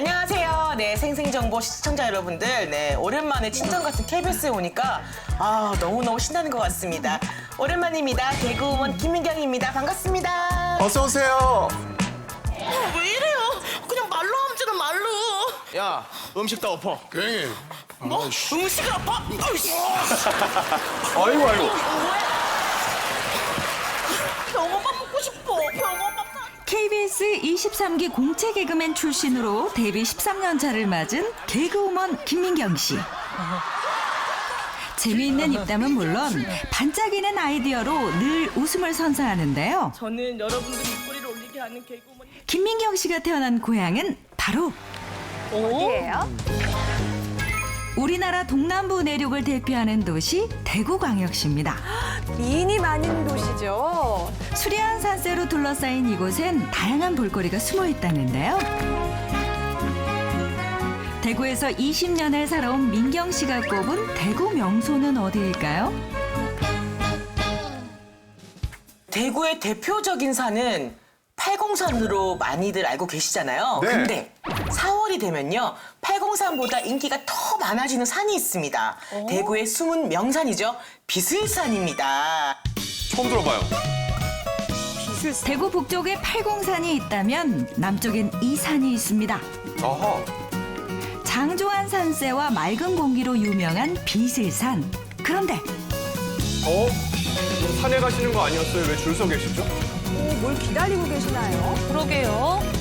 안녕하세요. 네, 생생정보 시청자 여러분들. 네, 오랜만에 친정 같은 KBS에 오니까 아, 너무너무 신나는 것 같습니다. 오랜만입니다. 개그우먼 김민경입니다. 반갑습니다. 어서 오세요. 왜 이래요? 그냥 말로 하면 되는 말로. 야, 음식 다 엎어. 괜히. 뭐? 음식을 아파? 어이씨. 아이고 아이고. 병원 KBS 23기 공채 개그맨 출신으로 데뷔 13년 차를 맞은 개그우먼 김민경 씨. 재미있는 입담은 물론 반짝이는 아이디어로 늘 웃음을 선사하는데요. 저는 여러분들이 입꼬리를 올리게 하는 개그우먼. 김민경 씨가 태어난 고향은 바로 어디예요? 우리나라 동남부 내륙을 대표하는 도시 대구광역시입니다. 미인이 많은 도시죠. 수려한 산세로 둘러싸인 이곳엔 다양한 볼거리가 숨어 있다는데요. 대구에서 20년을 살아온 민경 씨가 꼽은 대구 명소는 어디일까요? 대구의 대표적인 산은 팔공산으로 많이들 알고 계시잖아요. 네. 근데 4월이 되면요. 팔공산보다 인기가 더 많아지는 산이 있습니다. 대구의 숨은 명산이죠. 비슬산입니다. 처음 들어봐요. 대구 북쪽에 팔공산이 있다면 남쪽엔 이 산이 있습니다. 어허. 장조한 산세와 맑은 공기로 유명한 비슬산. 그런데 어? 산에 가시는 거 아니었어요? 왜 줄 서 계시죠? 오, 뭘 기다리고 계시나요? 그러게요.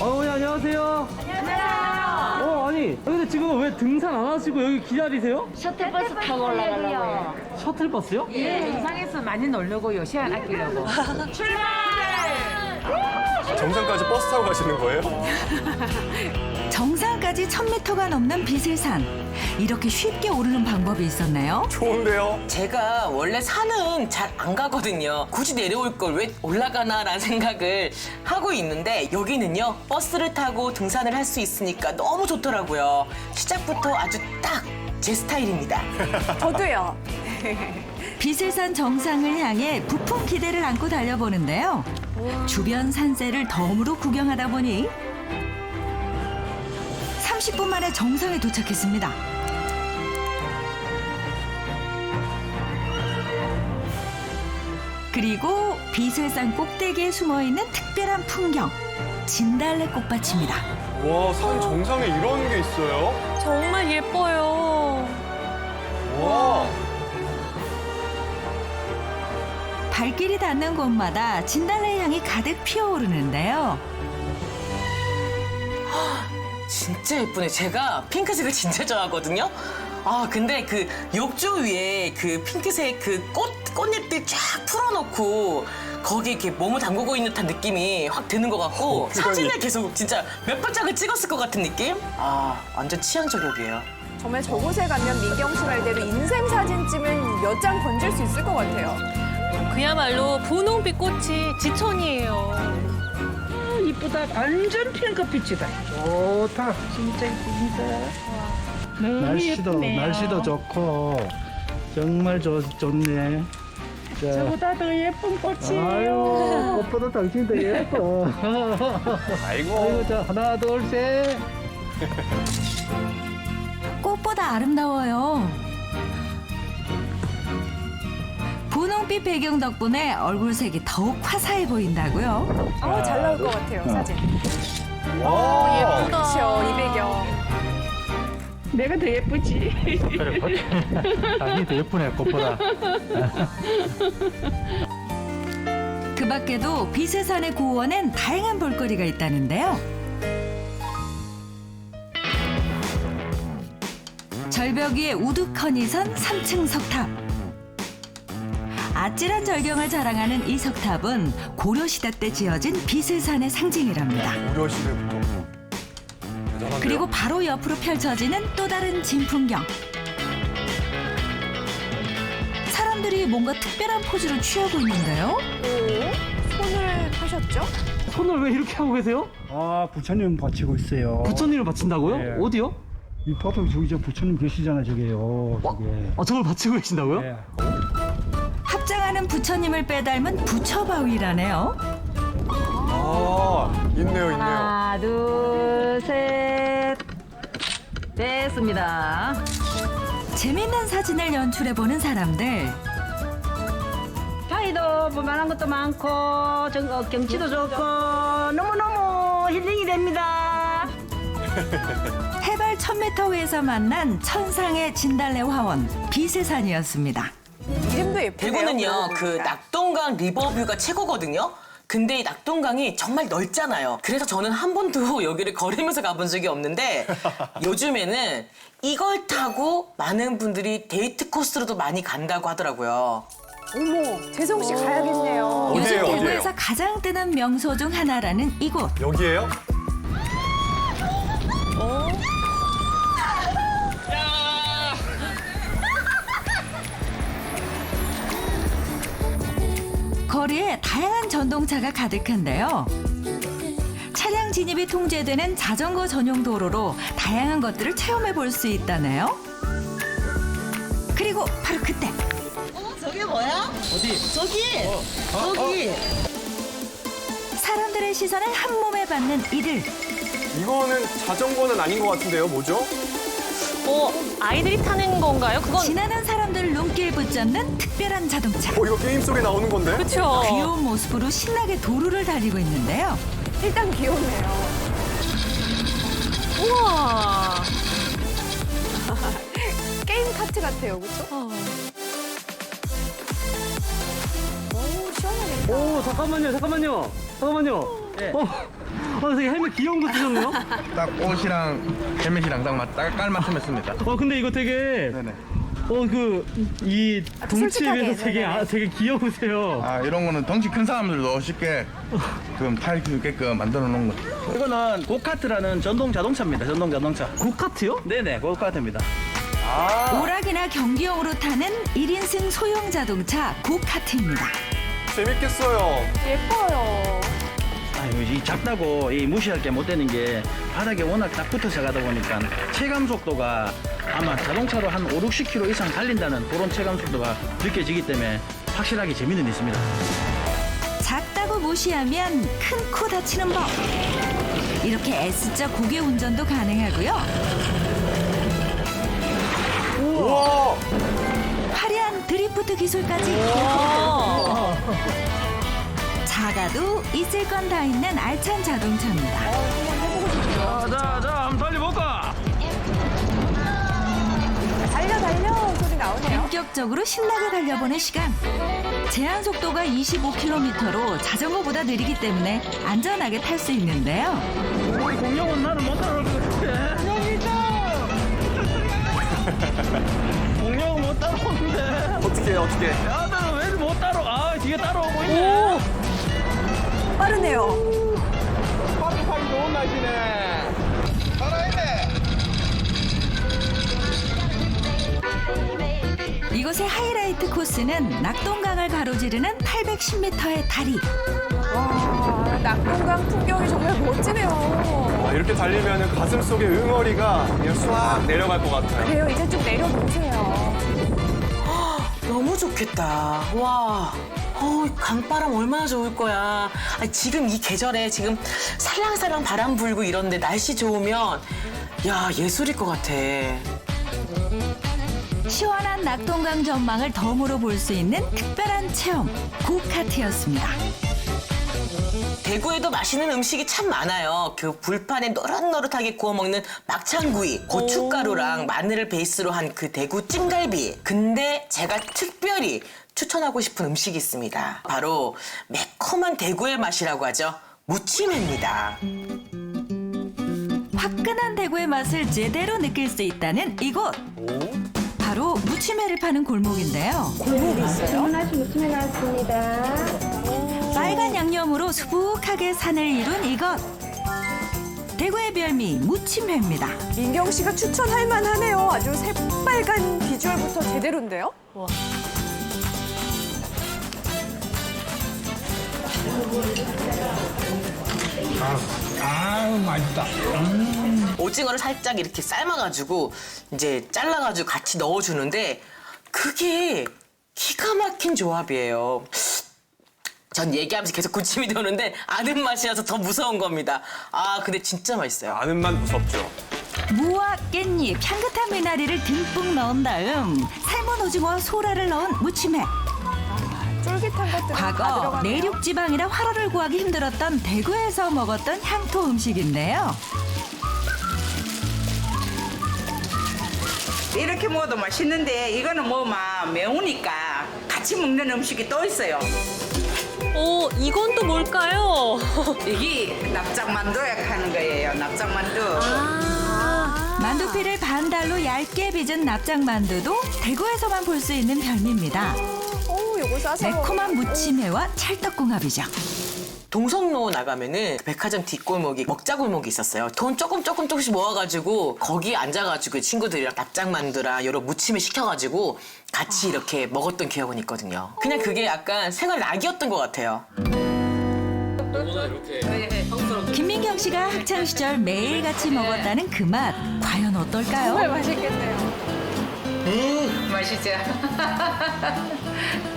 어, 예, 안녕하세요. 안녕하세요. 어, 아니, 근데 지금 왜 등산 안 하시고 여기 기다리세요? 셔틀버스 타고 올라가려고요. 셔틀버스요? 예, 영상에서 많이 놀려고요. 시간 아끼려고. 정상까지 버스 타고 가시는 거예요? 정상까지 1000m가 넘는 비슬산. 이렇게 쉽게 오르는 방법이 있었나요? 좋은데요? 제가 원래 산은 잘 안 가거든요. 굳이 내려올 걸 왜 올라가나라는 생각을 하고 있는데 여기는요 버스를 타고 등산을 할 수 있으니까 너무 좋더라고요. 시작부터 아주 딱 제 스타일입니다. 저도요. 비슬산 정상을 향해 부푼 기대를 안고 달려보는데요. 주변 산세를 덤으로 구경하다 보니 30분 만에 정상에 도착했습니다. 그리고 비슬산 꼭대기에 숨어 있는 특별한 풍경, 진달래 꽃밭입니다. 와, 산 정상에 이런 게 있어요? 정말 예뻐요. 와. 발길이 닿는 곳마다 진달래 향이 가득 피어오르는데요. 진짜 예쁘네. 제가 핑크색을 진짜 좋아하거든요. 아, 근데 그 욕조 위에 그 핑크색 그 꽃, 꽃잎들 쫙 풀어놓고 거기 이렇게 몸을 담그고 있는 듯한 느낌이 확 드는 것 같고 어, 표정이. 사진을 계속 진짜 몇 번짝을 찍었을 것 같은 느낌? 아, 완전 취향 저격이에요. 정말 저곳에 가면 민경 씨 말대로 인생 사진 찍으면 몇장 건질 수 있을 것 같아요. 그야말로 분홍빛 꽃이 지천이에요. 이쁘다. 완전 핑크빛이다. 좋다. 진짜 이쁩니다. 너무 날씨도 예쁘네요. 날씨도 좋고 정말 좋, 좋네. 자, 저보다 더 예쁜 꽃이에요. 아유 꽃보다 당신도 예뻐. 아이고. 아이고 자 하나 둘 셋. 꽃보다 아름다워요. 분홍빛 배경 덕분에 얼굴색이 더욱 화사해 보인다고요. 아, 잘 나올 것 같아요, 사진. 와. 그렇죠, 이 배경. 내가 더 예쁘지. 당신이 더 예쁘네 꽃보다. 그 밖에도 비세산의 고원엔 다양한 볼거리가 있다는데요. 절벽 위에 우두커니 선 3층 석탑. 아찔한 절경을 자랑하는 이 석탑은 고려시대 때 지어진 비슬산의 상징이랍니다. 고려 시대부터. 대단한데요? 그리고 바로 옆으로 펼쳐지는 또 다른 진풍경. 사람들이 뭔가 특별한 포즈를 취하고 있는데요. 오, 손을 하셨죠? 손을 왜 이렇게 하고 계세요? 아 부처님 바치고 있어요. 부처님을 바친다고요? 네. 어디요? 이 봐도 저기 저 부처님 계시잖아 저게요. 저게. 아, 저걸 바치고 계신다고요? 네. 합장하는 부처님을 빼닮은 부처바위라네요. 아, 이 있네요, 있네요. 하나, 둘, 셋. 됐습니다. 재밌는 사진을 연출해보는 사람들. 파이도 볼만한 것도 많고, 정, 어, 경치도 좋고, 너무너무 힐링이 됩니다. 해발 1000m 위에서 만난 천상의 진달래 화원 비세산이었습니다. 이름도 예쁘네요. 대구는요, 그 보니까. 낙동강 리버뷰가 최고거든요. 근데 이 낙동강이 정말 넓잖아요. 그래서 저는 한 번도 여기를 걸으면서 가본 적이 없는데 요즘에는 이걸 타고 많은 분들이 데이트 코스로도 많이 간다고 하더라고요. 어머, 재성 씨 가야겠네요. 어디예요, 요즘 어디예요? 대구에서 가장 뜨는 명소 중 하나라는 이곳. 여기에요? 거리에 다양한 전동차가 가득한데요. 차량 진입이 통제되는 자전거 전용 도로로 다양한 것들을 체험해 볼 수 있다네요. 그리고 바로 그때 사람들의 시선을 한 몸에 받는 이들. 이거는 자전거는 아닌 것 같은데요, 뭐죠? 어, 아이들이 타는 건가요? 그건 지나는 붙잡는 특별한 자동차. 어, 이거 게임 속에 나오는 건데? 그렇죠. 귀여운 모습으로 신나게 도로를 달리고 있는데요. 일단 귀엽네요. 우와. 게임 카트 같아요, 그렇죠? 오, 시원하겠다. 오 잠깐만요 잠깐만요 잠깐만요 어, 어 되게 헬멧 귀여운 거 쓰셨네요 딱 옷이랑 헬멧이랑 딱, 맞, 딱 깔맞춤 했습니다. 어 근데 이거 되게 네네. 어그이 덩치에 솔직하게, 비해서 되게. 아, 되게 귀여우세요 아, 이런 거는 덩치 큰 사람들도 쉽게 좀탈수 있게끔 만들어 놓은 거. 이거는 고카트라는 전동 자동차입니다. 전동 자동차. 고카트요? 네네, 고카트입니다. 오락이나 경기용으로 타는 1인승 소형 자동차 고카트입니다. 재밌겠어요. 예뻐요. 아유, 이 작다고 이 무시할 게 못 되는 게 바닥에 워낙 딱 붙어서 가다 보니까 체감 속도가 아마 자동차로 한 5, 60km 이상 달린다는 그런 체감 속도가 느껴지기 때문에 확실하게 재미는 있습니다. 작다고 무시하면 큰 코 다치는 법. 이렇게 S자 고개 운전도 가능하고요. 우와! 화려한 드리프트 기술까지. 작아도 있을 건 다 있는 알찬 자동차입니다. 자, 자, 자, 한번 달려볼까? 달려, 달려! 소리 나오네요. 본격적으로 신나게 달려보는 시간. 제한 속도가 25km로 자전거보다 느리기 때문에 안전하게 탈 수 있는데요. 우리 공룡은 나를 못 따라올 것 같아. 공룡은 못 따라오는데. 어떻게, 어떻게. 야들은 왜 못 따라와? 아, 뒤에 따라오고 있네. 빠르네요. 타기 좋은 날씨네. 이곳의 하이라이트 코스는 낙동강을 가로지르는 810m의 다리. 와, 낙동강 풍경이 정말 멋지네요. 아, 이렇게 달리면 가슴 속에 응어리가 그냥 싹 내려갈 것 같아요. 그래요, 이제 좀 내려놓으세요. 너무 좋겠다. 와. 어, 강바람 얼마나 좋을 거야. 아니, 지금 이 계절에 지금 살랑살랑 바람 불고 이런데 날씨 좋으면 야, 예술일 것 같아. 시원한 낙동강 전망을 덤으로 볼 수 있는 특별한 체험 고카트였습니다. 대구에도 맛있는 음식이 참 많아요. 그 불판에 노릇노릇하게 구워 먹는 막창구이, 고춧가루랑 마늘을 베이스로 한 그 대구 찜갈비. 근데 제가 특별히 추천하고 싶은 음식이 있습니다. 바로 매콤한 대구의 맛이라고 하죠. 무침입니다. 화끈한 대구의 맛을 제대로 느낄 수 있다는 이곳. 바로 무침회를 파는 골목인데요. 골목이 있어요? 주문하신 무침에 나왔습니다. 빨간 양념으로 수북하게 산을 이룬 이것. 대구의 별미 무침회입니다. 민경 씨가 추천할 만하네요. 아주 새빨간 비주얼부터 제대로인데요? 오징어를 살짝 이렇게 삶아가지고 이제 잘라가지고 같이 넣어주는데 그게 기가 막힌 조합이에요. 전 얘기하면서 계속 구침이 도는데 아는 맛이라서 더 무서운 겁니다. 아 근데 진짜 맛있어요. 아는 맛 무섭죠. 무와 깻잎, 향긋한 미나리를 듬뿍 넣은 다음 삶은 오징어와 소라를 넣은 무침회. 쫄깃한 것들 다 과거 들어가네요. 내륙 지방이라 화로를 구하기 힘들었던 대구에서 먹었던 향토 음식인데요. 이렇게 먹어도 맛있는데 이거는 뭐막 매우니까 같이 먹는 음식이 또 있어요. 오, 이건 또 뭘까요? 이게 납작만두약 하는 거예요. 납작만두. 만두피를 반달로 얇게 빚은 납작만두도 대구에서만 볼 수 있는 별미입니다. 오, 요거 싸서 매콤한 무침회와 찰떡궁합이죠. 동성로 나가면은 백화점 뒷골목이 먹자골목이 있었어요. 돈 조금 조금 조금씩 모아가지고 거기 앉아가지고 친구들이랑 납작만두랑 여러 무침을 시켜가지고 같이 이렇게 먹었던 기억은 있거든요. 그냥 그게 약간 생활 낙이었던 것 같아요. 김민경 씨가 학창 시절 매일 같이 먹었다는 그 맛 과연 정말 어떨까요? 맛있겠네요. 맛있죠?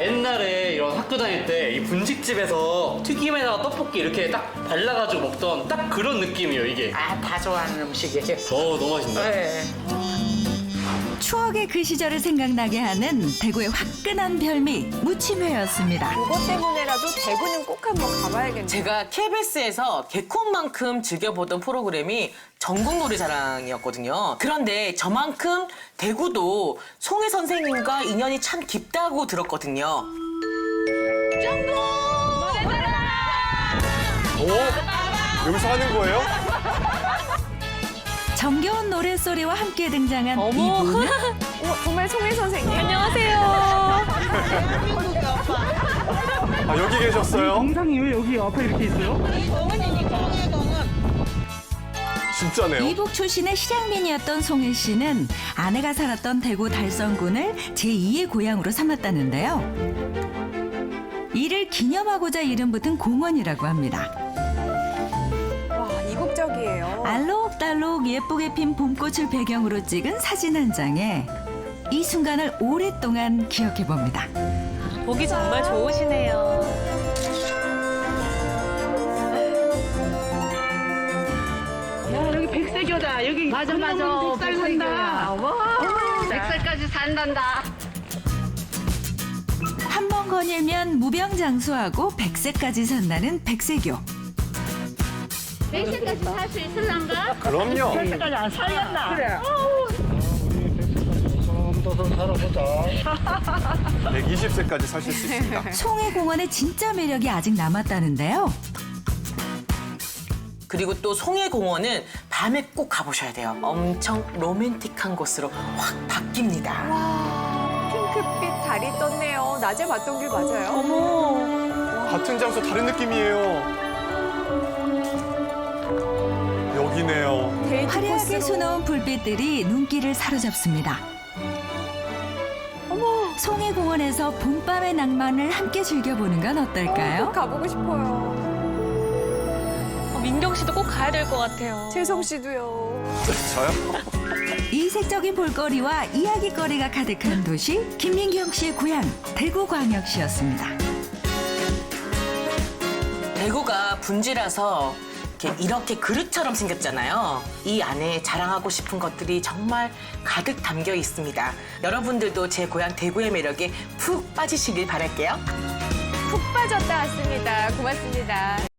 옛날에 이런 학교 다닐 때 이 분식집에서 튀김에다가 떡볶이 이렇게 딱 발라가지고 먹던 딱 그런 느낌이에요 이게. 아, 다 좋아하는 음식이에요. 어 너무 맛있네. 네. 추억의 그 시절을 생각나게 하는 대구의 화끈한 별미 무침회였습니다. 이것 때문에라도 대구는 꼭 한번 가봐야겠네요. 제가 KBS에서 개콘만큼 즐겨보던 프로그램이 전국 노래자랑이었거든요. 그런데 저만큼 대구도 송혜 선생님과 인연이 참 깊다고 들었거든요. 오? 여기서 하는 거예요? 정겨운 노랫소리와 함께 등장한 어머. 이분은 오, 정말 송혜 선생님. 안녕하세요. 아, 여기 계셨어요? 영상이 왜 여기 앞에 이렇게 있어요? 진짜네요. 이북 출신의 실향민이었던 송혜 씨는 아내가 살았던 대구 달성군을 제2의 고향으로 삼았다는데요. 이를 기념하고자 이름 붙은 공원이라고 합니다. 와, 이국적이에요. 알 알록달록 예쁘게 핀 봄꽃을 배경으로 찍은 사진 한 장에 이 순간을 오랫동안 기억해 봅니다. 보기 정말 좋으시네요. 야, 여기 백색여다. 여기 맞아, 맞아. 백살 산다. 와, 백살까지 산단다. 한 번 거닐면 무병장수하고 백색까지 산다는 백색요. 100세까지 살 수 있을란가? 그럼요. 그때까지 안 살겠나? 아, 그래. 아, 우리 100세까지 좀더 살아보자. 120세까지 사실 수 있습니다. 송해 공원의 진짜 매력이 아직 남았다는데요. 그리고 또 송해공원은 밤에 꼭 가보셔야 돼요. 엄청 로맨틱한 곳으로 확 바뀝니다. 핑크빛 달이 떴네요. 낮에 봤던 길 맞아요? 어머. 같은 장소 다른 느낌이에요. 데이트 화려하게. 수놓은 불빛들이 눈길을 사로잡습니다. 송해 공원에서 봄밤의 낭만을 함께 즐겨보는 건꼭 어떨까요? 가보고 싶어요. 어, 민경 씨도 꼭 가야 될 것 같아요. 재성 씨도요. 저요? 이색적인 볼거리와 이야기거리가 가득한 도시 김민경 씨의 고향 대구광역시였습니다. 대구가 분지라서 이렇게, 이렇게 그릇처럼 생겼잖아요. 이 안에 자랑하고 싶은 것들이 정말 가득 담겨 있습니다. 여러분들도 제 고향 대구의 매력에 푹 빠지시길 바랄게요. 푹 빠졌다 왔습니다. 고맙습니다.